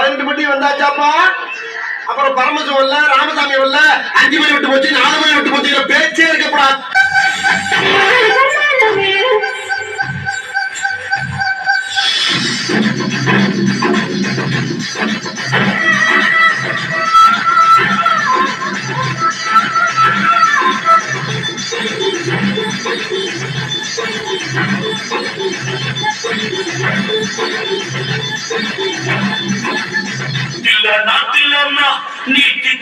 பதினெட்டு பட்டி வந்தாச்சாப்பா? அப்புறம் பரமசு வரல ராமசாமி வரல அஞ்சு மணி விட்டு போச்சு நாலு மணி விட்டு போச்சு need to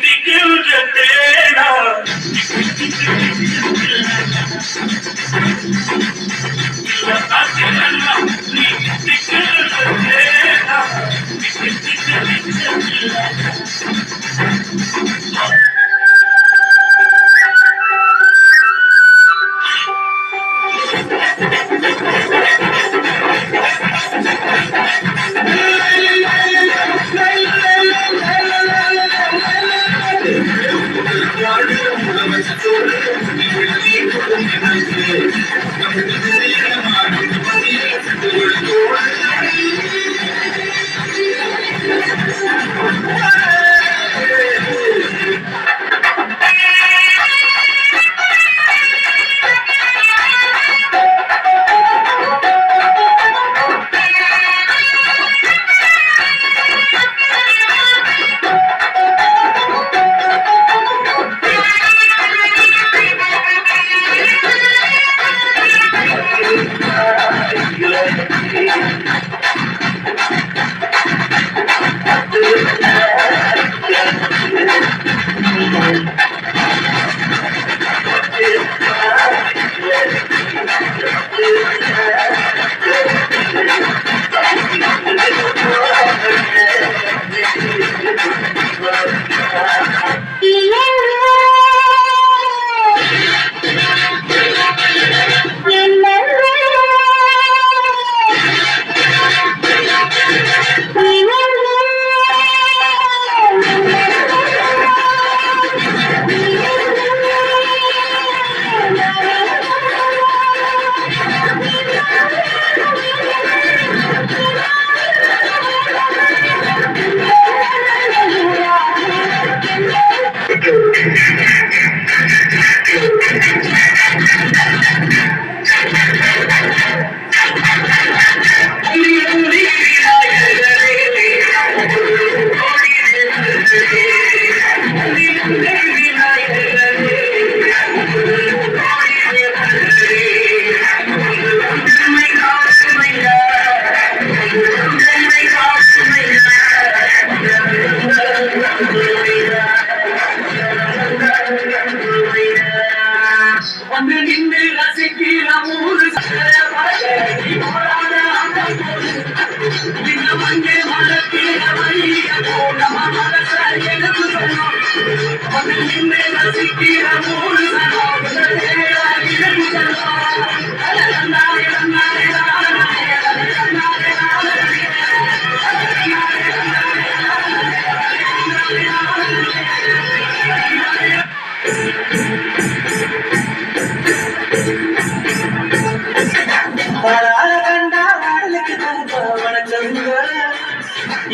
வராத கண்டா வாடலுக்கு தங்க வணக்கங்க.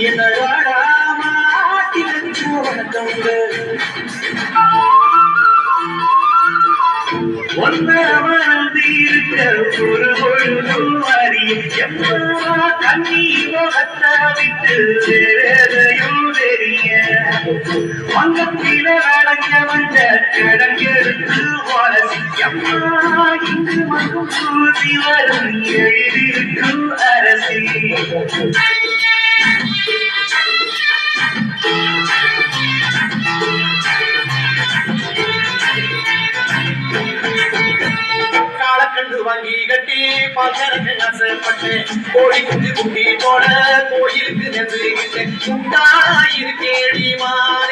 என்னடா மாட்டி வச்சு வணக்கங்க ஒன்ன ஒரு பொழுதும் அறிய தண்ணி முகத்தை விட்டு வேறையும் தெரிய. வங்கத்தில அடங்க வந்த கிடங்கெடுத்து வளசியம்மா அரசி காலக்கண்டு வாங்கி கட்டி பாக்கறக்கு ஆசைப்பட்டு கோழி குஞ்சு குட்டி போட கோயிலுக்கு நெஞ்சுகிட்டு உண்டாயிருக்கேடி மானே